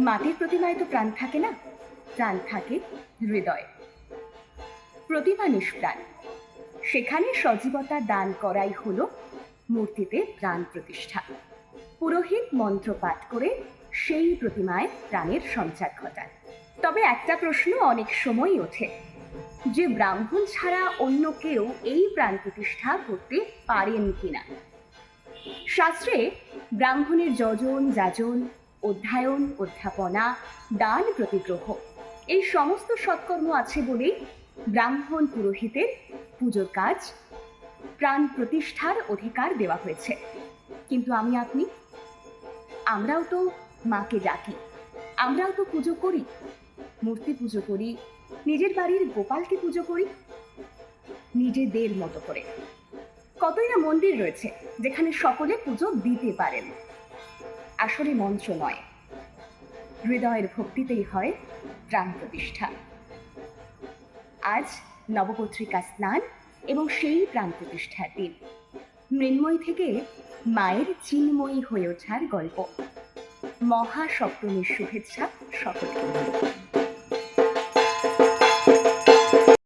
মাটির প্রতিমায় তো প্রাণ থাকে না। প্রাণ থাকে হৃদয়। প্রতিমা নিষ্প্রাণ। সেখানে সজীবতা দান করাই হলো মূর্তিতে প্রাণ প্রতিষ্ঠা। পুরোহিত মন্ত্র পাঠ করে সেই প্রতিমায় প্রাণের সঞ্চার ঘটান। তবে একটা প্রশ্ন অনেক সময় ওঠে। যে ব্রাহ্মণ ছাড়া অন্য কেউ এই প্রাণ প্রতিষ্ঠা করতে পারেন কিনা? শাস্ত্রে ব্রাহ্মণের যজন, যাজন অধ্যায়ন, অধ্যাপনা, দান, প্রতিগ্রহ। এই সমস্ত সৎকর্ম আছে বলেই ব্রাহ্মণ পুরোহিতের পুজোর কাজ, প্রাণ প্রতিষ্ঠার অধিকার দেওয়া হয়েছে। কিন্তু আমি আপনি? আমরাও তো মাকে ডাকি। আমরাও তো পুজো করি। মূর্তি পুজো করি, নিজের বাড়ির গোপালকে পুজো করি নিজেদের মতো করে। কতই না মন্দির রয়েছে, যেখানে সকলে পুজো দিতে পারেন। আসলে মন্ত্র নয়। হৃদয়ের ভক্তিতেই হয় প্রাণ প্রতিষ্ঠা। আজ নবপত্রিকা স্নান এবং সেই প্রাণ প্রতিষ্ঠার দিন। মৃন্ময় থেকে মায়ের চিন্ময়ী হয়ে ওঠার গল্প। মহাসপ্তমীর শুভেচ্ছা সকলকে।